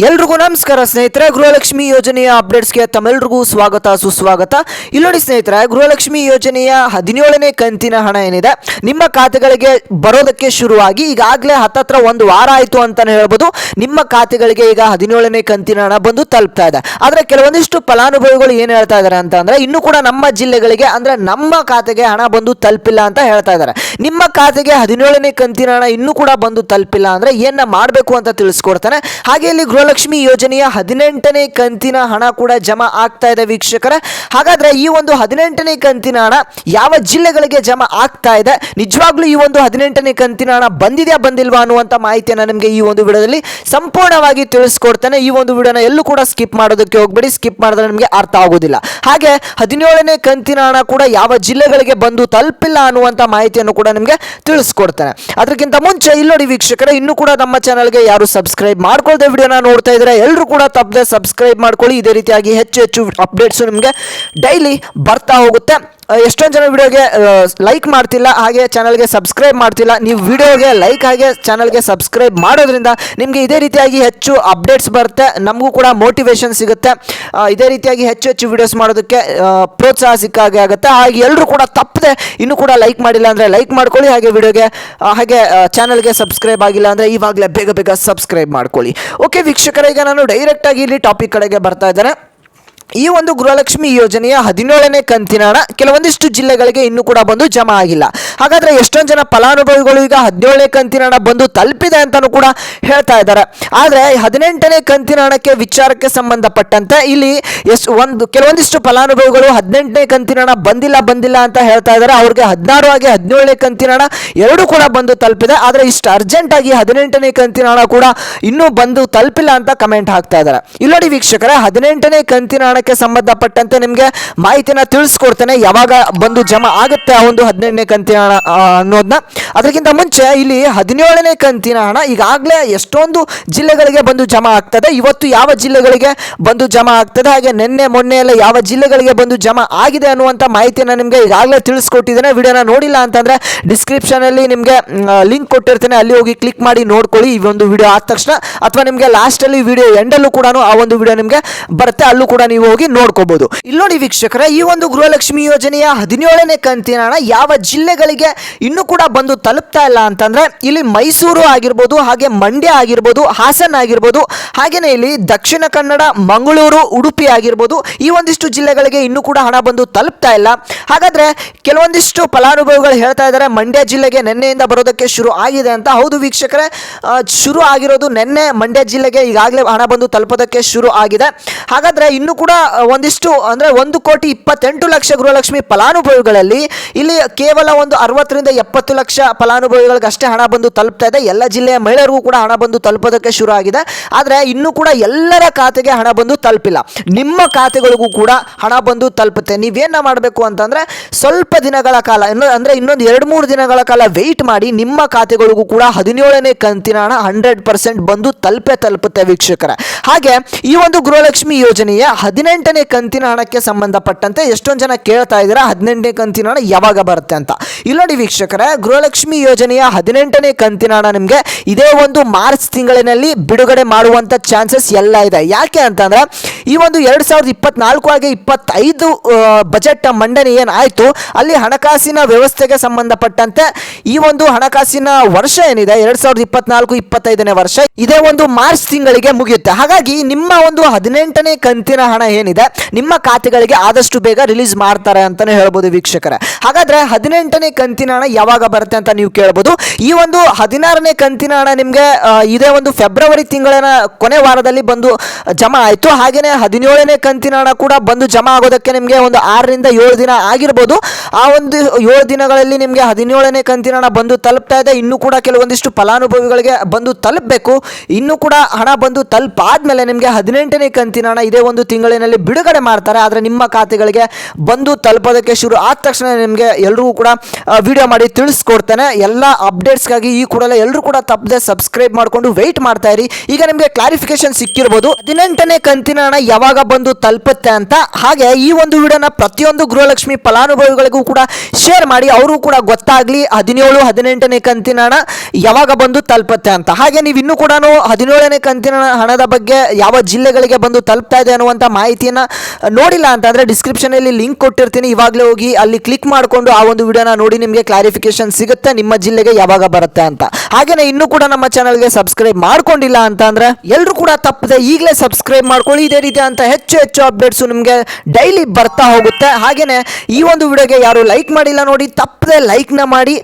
ಎಲ್ರಿಗೂ ನಮಸ್ಕಾರ ಸ್ನೇಹಿತರೆ, ಗೃಹಲಕ್ಷ್ಮಿ ಯೋಜನೆಯ ಅಪ್ಡೇಟ್ಸ್ಗೆ ತಮ್ಮೆಲ್ರಿಗೂ ಸ್ವಾಗತ, ಸುಸ್ವಾಗತ. ಇಲ್ಲಿ ನೋಡಿ ಸ್ನೇಹಿತರೆ, ಗೃಹಲಕ್ಷ್ಮಿ ಯೋಜನೆಯ ಹದಿನೇಳನೇ ಕಂತಿನ ಹಣ ಏನಿದೆ? ನಿಮ್ಮ ಖಾತೆಗಳಿಗೆ ಬರೋದಕ್ಕೆ ಶುರುವಾಗಿ ಈಗಾಗಲೇ ಹತ್ತತ್ರ ಒಂದು ವಾರ ಆಯಿತು ಅಂತಾನೆ ಹೇಳ್ಬೋದು. ನಿಮ್ಮ ಖಾತೆಗಳಿಗೆ ಈಗ ಹದಿನೇಳನೇ ಕಂತಿನ ಹಣ ಬಂದು ತಲುಪ್ತಾ ಇದೆ. ಆದರೆ ಕೆಲವೊಂದಿಷ್ಟು ಫಲಾನುಭವಿಗಳು ಏನು ಹೇಳ್ತಾ ಇದ್ದಾರೆ ಅಂತ ಅಂದರೆ ಇನ್ನೂ ಕೂಡ ನಮ್ಮ ಜಿಲ್ಲೆಗಳಿಗೆ, ಅಂದ್ರೆ ನಮ್ಮ ಖಾತೆಗೆ ಹಣ ಬಂದು ತಲುಪಿಲ್ಲ ಅಂತ ಹೇಳ್ತಾ ಇದ್ದಾರೆ ನಿಮ್ಮ ಖಾತೆಗೆ ಹದಿನೇಳನೇ ಕಂತಿನ ಹಣ ಇನ್ನೂ ಕೂಡ ಬಂದು ತಲುಪಿಲ್ಲ ಅಂದ್ರೆ ಏನ ಮಾಡಬೇಕು ಅಂತ ತಿಳಿಸ್ಕೊಡ್ತಾನೆ. ಹಾಗೆ ಇಲ್ಲಿ ಗೃಹಲಕ್ಷ್ಮಿ ಯೋಜನೆಯ ಹದಿನೆಂಟನೇ ಕಂತಿನ ಹಣ ಕೂಡ ಜಮಾ ಆಗ್ತಾ ಇದೆ ವೀಕ್ಷಕರ. ಹಾಗಾದ್ರೆ ಈ ಒಂದು ಹದಿನೆಂಟನೇ ಕಂತಿನ ಹಣ ಯಾವ ಜಿಲ್ಲೆಗಳಿಗೆ ಜಮಾ ಆಗ್ತಾ ಇದೆ? ನಿಜವಾಗ್ಲೂ ಈ ಒಂದು ಹದಿನೆಂಟನೇ ಕಂತಿನ ಹಣ ಬಂದಿದೆಯಾ, ಬಂದಿಲ್ವಾ ಅನ್ನುವಂಥ ಮಾಹಿತಿಯನ್ನು ನಿಮಗೆ ಈ ಒಂದು ವಿಡಿಯೋದಲ್ಲಿ ಸಂಪೂರ್ಣವಾಗಿ ತಿಳಿಸ್ಕೊಡ್ತೇನೆ. ಈ ಒಂದು ವಿಡಿಯೋನ ಎಲ್ಲೂ ಕೂಡ ಸ್ಕಿಪ್ ಮಾಡೋದಕ್ಕೆ ಹೋಗ್ಬೇಡಿ. ಸ್ಕಿಪ್ ಮಾಡಿದ್ರೆ ನಿಮಗೆ ಅರ್ಥ ಆಗೋದಿಲ್ಲ. ಹಾಗೆ ಹದಿನೇಳನೇ ಕಂತಿನ ಹಣ ಕೂಡ ಯಾವ ಜಿಲ್ಲೆಗಳಿಗೆ ಬಂದು ತಲುಪಿಲ್ಲ ಅನ್ನುವಂಥ ಮಾಹಿತಿಯನ್ನು ಕೂಡ ನಿಮಗೆ ತಿಳಿಸ್ಕೊಡ್ತೇನೆ. ಅದಕ್ಕಿಂತ ಮುಂಚೆ ಇಲ್ಲಿ ನೋಡಿ ವೀಕ್ಷಕರೇ, ಇನ್ನೂ ಕೂಡ ನಮ್ಮ ಚಾನಲ್ಗೆ ಯಾರು ಸಬ್ಸ್ಕ್ರೈಬ್ ಮಾಡ್ಕೊಳ್ಳದೆ ವಿಡಿಯೋನ ನೋಡ್ತಾ ಇದ್ರೆ ಎಲ್ಲರೂ ಕೂಡ ತಪ್ಪದೆ ಸಬ್ಸ್ಕ್ರೈಬ್ ಮಾಡ್ಕೊಳ್ಳಿ. ಇದೇ ರೀತಿಯಾಗಿ ಹೆಚ್ಚು ಹೆಚ್ಚು ಅಪ್ಡೇಟ್ಸು ನಿಮಗೆ ಡೈಲಿ ಬರ್ತಾ ಹೋಗುತ್ತೆ. ಎಷ್ಟೊಂದು ಜನ ವಿಡಿಯೋಗೆ ಲೈಕ್ ಮಾಡ್ತಿಲ್ಲ, ಹಾಗೆ ಚಾನಲ್ಗೆ ಸಬ್ಸ್ಕ್ರೈಬ್ ಮಾಡ್ತಿಲ್ಲ. ನೀವು ವಿಡಿಯೋಗೆ ಲೈಕ್ ಹಾಗೆ ಚಾನಲ್ಗೆ ಸಬ್ಸ್ಕ್ರೈಬ್ ಮಾಡೋದ್ರಿಂದ ನಿಮಗೆ ಇದೇ ರೀತಿಯಾಗಿ ಹೆಚ್ಚು ಅಪ್ಡೇಟ್ಸ್ ಬರುತ್ತೆ. ನಮಗೂ ಕೂಡ ಮೋಟಿವೇಶನ್ ಸಿಗುತ್ತೆ. ಇದೇ ರೀತಿಯಾಗಿ ಹೆಚ್ಚು ಹೆಚ್ಚು ವಿಡಿಯೋಸ್ ಮಾಡೋದಕ್ಕೆ ಪ್ರೋತ್ಸಾಹ ಪ್ರೋತ್ಸಾಹ ಸಿಕ್ಕಾಗೆ ಆಗುತ್ತೆ. ಹಾಗೆ ಎಲ್ಲರೂ ಕೂಡ ತಪ್ಪದೆ ಇನ್ನೂ ಕೂಡ ಲೈಕ್ ಮಾಡಿಲ್ಲ ಅಂದರೆ ಲೈಕ್ ಮಾಡ್ಕೊಳ್ಳಿ. ಹಾಗೆ ವಿಡಿಯೋಗೆ ಹಾಗೆ ಚಾನಲ್ಗೆ ಸಬ್ಸ್ಕ್ರೈಬ್ ಆಗಿಲ್ಲ ಅಂದರೆ ಇವಾಗಲೇ ಬೇಗ ಬೇಗ ಸಬ್ಸ್ಕ್ರೈಬ್ ಮಾಡ್ಕೊಳ್ಳಿ. ಓಕೆ ವೀಕ್ಷಕರ, ಈಗ ನಾನು ಡೈರೆಕ್ಟಾಗಿ ಇಲ್ಲಿ ಟಾಪಿಕ್ ಕಡೆಗೆ ಬರ್ತಾ ಇದ್ದೇನೆ. ಈ ಒಂದು ಗೃಹಲಕ್ಷ್ಮಿ ಯೋಜನೆಯ ಹದಿನೇಳನೇ ಕಂತಿನ ಹಣ ಕೆಲವೊಂದಿಷ್ಟು ಜಿಲ್ಲೆಗಳಿಗೆ ಇನ್ನೂ ಕೂಡ ಬಂದು ಜಮಾ ಆಗಿಲ್ಲ. ಹಾಗಾದ್ರೆ ಎಷ್ಟೊಂದು ಜನ ಫಲಾನುಭವಿಗಳು ಈಗ ಹದಿನೇಳನೇ ಕಂತಿನ ಹಣ ಬಂದು ತಲುಪಿದೆ ಅಂತಲೂ ಕೂಡ ಹೇಳ್ತಾ ಇದ್ದಾರೆ. ಆದರೆ ಹದಿನೆಂಟನೇ ಕಂತಿನ ಹಣಕ್ಕೆ ವಿಚಾರಕ್ಕೆ ಸಂಬಂಧಪಟ್ಟಂತೆ ಇಲ್ಲಿ ಎಷ್ಟು ಒಂದು ಕೆಲವೊಂದಿಷ್ಟು ಫಲಾನುಭವಿಗಳು ಹದಿನೆಂಟನೇ ಕಂತಿನ ಹಣ ಬಂದಿಲ್ಲ ಬಂದಿಲ್ಲ ಅಂತ ಹೇಳ್ತಾ ಇದ್ದಾರೆ. ಅವ್ರಿಗೆ ಹದಿನಾರು ಆಗಿ ಹದಿನೇಳನೇ ಕಂತಿನ ಹಣ ಎರಡೂ ಕೂಡ ಬಂದು ತಲುಪಿದೆ. ಆದರೆ ಇಷ್ಟು ಅರ್ಜೆಂಟ್ ಆಗಿ ಹದಿನೆಂಟನೇ ಕಂತಿನ ಹಣ ಕೂಡ ಇನ್ನೂ ಬಂದು ತಲುಪಿಲ್ಲ ಅಂತ ಕಮೆಂಟ್ ಹಾಕ್ತಾ ಇದ್ದಾರೆ. ಇಲ್ಲಿ ವೀಕ್ಷಕರೇ, ಹದಿನೆಂಟನೇ ಕಂತಿನ ಹಣಕ್ಕೆ ಸಂಬಂಧಪಟ್ಟಂತೆ ನಿಮಗೆ ಮಾಹಿತಿನ ತಿಳಿಸ್ಕೊಡ್ತೇನೆ. ಯಾವಾಗ ಬಂದು ಜಮಾ ಆಗುತ್ತೆ ಆ ಒಂದು ಹದಿನೆಂಟನೇ ಕಂತಿನ ಹಣ ಅನ್ನೋದನ್ನ ಅದಕ್ಕಿಂತ ಮುಂಚೆ ಇಲ್ಲಿ ಹದಿನೇಳನೇ ಕಂತಿನ ಹಣ ಈಗಾಗಲೇ ಎಷ್ಟೊಂದು ಜಿಲ್ಲೆಗಳಿಗೆ ಬಂದು ಜಮಾ ಆಗ್ತದೆ. ಇವತ್ತು ಯಾವ ಜಿಲ್ಲೆಗಳಿಗೆ ಬಂದು ಜಮಾ ಆಗ್ತದೆ, ಹಾಗೆ ನಿನ್ನೆ, ಮೊನ್ನೆ ಎಲ್ಲ ಯಾವ ಜಿಲ್ಲೆಗಳಿಗೆ ಬಂದು ಜಮಾ ಆಗಿದೆ ಅನ್ನುವಂಥ ಮಾಹಿತಿಯನ್ನು ನಿಮಗೆ ಈಗಾಗಲೇ ತಿಳಿಸ್ಕೊಟ್ಟಿದ್ದೇನೆ. ವಿಡಿಯೋನ ನೋಡಿಲ್ಲ ಅಂತಂದರೆ ಡಿಸ್ಕ್ರಿಪ್ಷನಲ್ಲಿ ನಿಮಗೆ ಲಿಂಕ್ ಕೊಟ್ಟಿರ್ತೇನೆ. ಅಲ್ಲಿ ಹೋಗಿ ಕ್ಲಿಕ್ ಮಾಡಿ ನೋಡ್ಕೊಳ್ಳಿ ಈ ಒಂದು ವಿಡಿಯೋ ಆದ ತಕ್ಷಣ. ಅಥವಾ ನಿಮಗೆ ಲಾಸ್ಟಲ್ಲಿ ವಿಡಿಯೋ ಎಂಡಲ್ಲೂ ಕೂಡ ಆ ಒಂದು ವಿಡಿಯೋ ನಿಮಗೆ ಬರುತ್ತೆ. ಅಲ್ಲೂ ಕೂಡ ನೀವು ಹೋಗಿ ನೋಡ್ಕೋಬಹುದು ಇಲ್ಲಿ ನೋಡಿ ವೀಕ್ಷಕರೇ, ಈ ಒಂದು ಗೃಹಲಕ್ಷ್ಮಿ ಯೋಜನೆಯ ಹದಿನೇಳನೇ ಕಂತಿನ ಯಾವ ಜಿಲ್ಲೆಗಳಿಗೆ ಇನ್ನೂ ಕೂಡ ಬಂದು ತಲುಪ್ತಾ ಇಲ್ಲ ಅಂತಂದ್ರೆ, ಇಲ್ಲಿ ಮೈಸೂರು ಆಗಿರ್ಬೋದು, ಹಾಗೆ ಮಂಡ್ಯ ಆಗಿರ್ಬೋದು, ಹಾಸನ ಆಗಿರ್ಬೋದು, ಹಾಗೇನೆ ಇಲ್ಲಿ ದಕ್ಷಿಣ ಕನ್ನಡ, ಮಂಗಳೂರು, ಉಡುಪಿ ಆಗಿರ್ಬೋದು, ಈ ಒಂದಿಷ್ಟು ಜಿಲ್ಲೆಗಳಿಗೆ ಇನ್ನೂ ಕೂಡ ಹಣ ಬಂದು ತಲುಪ್ತಾ ಇಲ್ಲ. ಹಾಗಾದ್ರೆ ಕೆಲವೊಂದಿಷ್ಟು ಫಲಾನುಭವಿಗಳು ಹೇಳ್ತಾ ಇದ್ದಾರೆ, ಮಂಡ್ಯ ಜಿಲ್ಲೆಗೆ ನಿನ್ನೆಯಿಂದ ಬರೋದಕ್ಕೆ ಶುರು ಆಗಿದೆ ಅಂತ. ಹೌದು ವೀಕ್ಷಕರೇ ಶುರು ಆಗಿರೋದು ನಿನ್ನೆ ಮಂಡ್ಯ ಜಿಲ್ಲೆಗೆ ಈಗಾಗಲೇ ಹಣ ಬಂದು ತಲುಪೋದಕ್ಕೆ ಶುರು ಆಗಿದೆ. ಹಾಗಾದ್ರೆ ಇನ್ನು ಕೂಡ ಆ, ಒಂದಿಷ್ಟು ಅಂದರೆ ಒಂದು ಕೋಟಿ ಇಪ್ಪತ್ತೆಂಟು ಲಕ್ಷ ಗೃಹಲಕ್ಷ್ಮಿ ಫಲಾನುಭವಿಗಳಲ್ಲಿ ಇಲ್ಲಿ ಕೇವಲ ಒಂದು ಅರವತ್ತರಿಂದ ಎಪ್ಪತ್ತು ಲಕ್ಷ ಫಲಾನುಭವಿಗಳಿಗೆ ಅಷ್ಟೇ ಹಣ ಬಂದು ತಲುಪ್ತಾ ಇದೆ. ಎಲ್ಲ ಜಿಲ್ಲೆಯ ಮಹಿಳೆಯರಿಗೂ ಕೂಡ ಹಣ ಬಂದು ತಲುಪೋದಕ್ಕೆ ಶುರು ಆಗಿದೆ ಆದರೆ ಇನ್ನೂ ಕೂಡ ಎಲ್ಲರ ಖಾತೆಗೆ ಹಣ ಬಂದು ತಲುಪಿಲ್ಲ. ನಿಮ್ಮ ಖಾತೆಗಳಿಗೂ ಕೂಡ ಹಣ ಬಂದು ತಲುಪುತ್ತೆ. ನೀವೇನ ಮಾಡಬೇಕು ಅಂತಂದರೆ ಸ್ವಲ್ಪ ದಿನಗಳ ಕಾಲ ಇನ್ನು ಅಂದ್ರೆ ಇನ್ನೊಂದು ಎರಡು ಮೂರು ದಿನಗಳ ಕಾಲ ವೆಯ್ಟ್ ಮಾಡಿ ನಿಮ್ಮ ಖಾತೆಗಳಿಗೂ ಕೂಡ ಹದಿನೇಳನೇ ಕಂತಿನ ಹಣ ಹಂಡ್ರೆಡ್ ಪರ್ಸೆಂಟ್ ಬಂದು ತಲುಪೇ ತಲುಪುತ್ತೆ ವೀಕ್ಷಕರ. ಹಾಗೆ ಈ ಒಂದು ಗೃಹಲಕ್ಷ್ಮಿ ಯೋಜನೆಯ ಹದಿನೆಂಟನೇ ಕಂತಿನ ಹಣಕ್ಕೆ ಸಂಬಂಧಪಟ್ಟಂತೆ ಎಷ್ಟೊಂದು ಜನ ಕೇಳ್ತಾ ಇದ್ದೀರಾ, ಹದಿನೆಂಟನೇ ಕಂತಿನ ಹಣ ಯಾವಾಗ ಬರುತ್ತೆ ಅಂತ. ಇಲ್ಲಿ ನೋಡಿ ವೀಕ್ಷಕರೇ, ಗೃಹಲಕ್ಷ್ಮಿ ಯೋಜನೆಯ ಹದಿನೆಂಟನೇ ಕಂತಿನ ಹಣ ನಿಮಗೆ ಇದೇ ಒಂದು ಮಾರ್ಚ್ ತಿಂಗಳಿನಲ್ಲಿ ಬಿಡುಗಡೆ ಮಾಡುವಂಥ ಚಾನ್ಸಸ್ ಎಲ್ಲ ಇದೆ. ಯಾಕೆ ಅಂತಂದರೆ, ಈ ಒಂದು ಎರಡು ಸಾವಿರದ ಇಪ್ಪತ್ನಾಲ್ಕು ಹಾಗೆ ಇಪ್ಪತ್ತೈದು ಬಜೆಟ್ ಮಂಡನೆ ಏನಾಯಿತು, ಅಲ್ಲಿ ಹಣಕಾಸಿನ ವ್ಯವಸ್ಥೆಗೆ ಸಂಬಂಧಪಟ್ಟಂತೆ ಈ ಒಂದು ಹಣಕಾಸಿನ ವರ್ಷ ಏನಿದೆ, ಎರಡು ಸಾವಿರದ ಇಪ್ಪತ್ನಾಲ್ಕು, ಇಪ್ಪತ್ತೈದನೇ ವರ್ಷ, ಇದೇ ಒಂದು ಮಾರ್ಚ್ ತಿಂಗಳಿಗೆ ಮುಗಿಯುತ್ತೆ. ಹಾಗಾಗಿ ನಿಮ್ಮ ಒಂದು ಹದಿನೆಂಟನೇ ಕಂತಿನ ಹಣ ಏನಿದೆ? ನಿಮ್ಮ ಖಾತೆಗಳಿಗೆ ಆದಷ್ಟು ಬೇಗ ರಿಲೀಸ್ ಮಾಡ್ತಾರೆ ಅಂತಲೇ ಹೇಳ್ಬೋದು ವೀಕ್ಷಕರೇ. ಹಾಗಾದ್ರೆ ಹದಿನೆಂಟನೇ ಕಂತಿನ ಹಣ ಯಾವಾಗ ಬರುತ್ತೆ ಅಂತ ನೀವು ಕೇಳ್ಬೋದು. ಈ ಒಂದು ಹದಿನಾರನೇ ಕಂತಿನ ಹಣ ನಿಮಗೆ ಇದೇ ಒಂದು ಫೆಬ್ರವರಿ ತಿಂಗಳಿನ ಕೊನೆ ವಾರದಲ್ಲಿ ಬಂದು ಜಮಾ ಆಯಿತು. ಹಾಗೆಯೇ ಹದಿನೇಳನೇ ಕಂತಿನ ಹಣ ಕೂಡ ಬಂದು ಜಮಾ ಆಗೋದಕ್ಕೆ ನಿಮಗೆ ಒಂದು ಆರರಿಂದ ಏಳು ದಿನ ಆಗಿರ್ಬೋದು. ಆ ಒಂದು ಏಳು ದಿನಗಳಲ್ಲಿ ನಿಮಗೆ ಹದಿನೇಳನೇ ಕಂತಿನ ಹಣ ಬಂದು ತಲುಪ್ತಾ ಇದೆ. ಇನ್ನೂ ಕೂಡ ಕೆಲವೊಂದಿಷ್ಟು ಫಲಾನುಭವಿಗಳಿಗೆ ಬಂದು ತಲುಪಬೇಕು. ಇನ್ನೂ ಕೂಡ ಹಣ ಬಂದು ತಲುಪಾದ್ಮೇಲೆ ನಿಮಗೆ ಹದಿನೆಂಟನೇ ಕಂತಿನ ಹಣ ಇದೇ ಒಂದು ತಿಂಗಳಿನಲ್ಲಿ ಬಿಡುಗಡೆ ಮಾಡ್ತಾರೆ. ಆದರೆ ನಿಮ್ಮ ಖಾತೆಗಳಿಗೆ ಬಂದು ತಲುಪೋದಕ್ಕೆ ಶುರು ಆದ ತಕ್ಷಣ ನಿಮಗೆ ಎಲ್ರಿಗೂ ಕೂಡ ವಿಡಿಯೋ ಮಾಡಿ ತಿಳಿಸ್ಕೊಡ್ತೇನೆ. ಎಲ್ಲ ಅಪ್ಡೇಟ್ಸ್ಗಾಗಿ ಈ ಕೂಡಲೇ ಎಲ್ಲರೂ ಕೂಡ ತಪ್ಪದೆ ಸಬ್ಸ್ಕ್ರೈಬ್ ಮಾಡಿಕೊಂಡು ವೆಯ್ಟ್ ಮಾಡ್ತಾ ಇರಿ. ಈಗ ನಿಮಗೆ ಕ್ಲಾರಿಫಿಕೇಶನ್ ಸಿಕ್ಕಿರ್ಬೋದು. ಹದಿನೆಂಟನೇ ಕಂತಿನ ಹಣ ಯಾವಾಗ ಬಂದು ತಲುಪುತ್ತೆ ಅಂತ. ಹಾಗೆ ಈ ಒಂದು ವಿಡಿಯೋನ ಪ್ರತಿಯೊಂದು ಗೃಹಲಕ್ಷ್ಮಿ ಫಲಾನುಭವಿಗಳಿಗೂ ಕೂಡ ಶೇರ್ ಮಾಡಿ. ಅವರು ಕೂಡ ಗೊತ್ತಾಗಲಿ ಹದಿನೇಳು, ಹದಿನೆಂಟನೇ ಕಂತಿನ ಹಣ ಯಾವಾಗ ಬಂದು ತಲುಪುತ್ತೆ ಅಂತ. ಹಾಗೆ ನೀವು ಇನ್ನೂ ಕೂಡ ಹದಿನೇಳನೇ ಕಂತಿನ ಹಣದ ಬಗ್ಗೆ ಯಾವ ಜಿಲ್ಲೆಗಳಿಗೆ ಬಂದು ತಲುಪ್ತಾ ಇದೆ ಅನ್ನುವಂಥ ಮಾಹಿತಿಯನ್ನು ನೋಡಿಲ್ಲ ಅಂತಂದರೆ ಡಿಸ್ಕ್ರಿಪ್ಷನಲ್ಲಿ ಲಿಂಕ್ ಕೊಟ್ಟಿರ್ತೀನಿ. ಇವಾಗಲೇ ಹೋಗಿ ಅಲ್ಲಿ ಕ್ಲಿಕ್ ಮಾಡಿಕೊಂಡು ಆ ಒಂದು ವಿಡಿಯೋನ ನೋಡಿ ನಿಮಗೆ ಕ್ಲಾರಿಫಿಕೇಶನ್ ಸಿಗುತ್ತೆ, ನಿಮ್ಮ ಜಿಲ್ಲೆಗೆ ಯಾವಾಗ ಬರುತ್ತೆ ಅಂತ. ಹಾಗೆಯೇ ಇನ್ನೂ ಕೂಡ ನಮ್ಮ ಚಾನಲ್ಗೆ ಸಬ್ಸ್ಕ್ರೈಬ್ ಮಾಡ್ಕೊಂಡಿಲ್ಲ ಅಂತ ಅಂದರೆ ಎಲ್ಲರೂ ಕೂಡ ತಪ್ಪದೆ ಈಗಲೇ ಸಬ್ಸ್ಕ್ರೈಬ್ ಮಾಡ್ಕೊಳ್ಳಿ. ಇದೇ ರೀತಿ ಅಂತ ಹೆಚ್ಚು ಹೆಚ್ಚು ಅಪ್ಡೇಟ್ಸು ನಿಮಗೆ ಡೈಲಿ ಬರ್ತಾ ಹೋಗುತ್ತೆ. ಹಾಗೆಯೇ ಈ ಒಂದು ವಿಡಿಯೋಗೆ ಯಾರು ಲೈಕ್ ಮಾಡಿಲ್ಲ ನೋಡಿ, ತಪ್ಪದೆ ಲೈಕ್ನ ಮಾಡಿ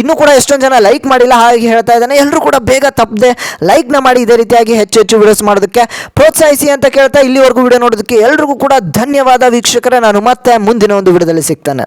ಇನ್ನೂ ಕೂಡ ಎಷ್ಟೊಂದು ಜನ ಲೈಕ್ ಮಾಡಿಲ್ಲ ಹಾಗೆ ಹೇಳ್ತಾ ಇದ್ದಾನೆ. ಎಲ್ಲರೂ ಕೂಡ ಬೇಗ ತಪ್ಪದೆ ಲೈಕ್ನ ಮಾಡಿ ಇದೇ ರೀತಿಯಾಗಿ ಹೆಚ್ಚು ಹೆಚ್ಚು ವಿಡಿಯೋಸ್ ಮಾಡೋದಕ್ಕೆ ಪ್ರೋತ್ಸಾಹಿಸಿ ಅಂತ ಕೇಳ್ತಾ ಇಲ್ಲಿವರೆಗೂ ವಿಡಿಯೋ ನೋಡೋದಕ್ಕೆ ಎಲ್ರಿಗೂ ಕೂಡ ಧನ್ಯವಾದ ವೀಕ್ಷಕರೇ. ನಾನು ಮತ್ತೆ ಮುಂದಿನ ಒಂದು ವಿಡಿಯೋದಲ್ಲಿ ಸಿಗ್ತಾನೆ.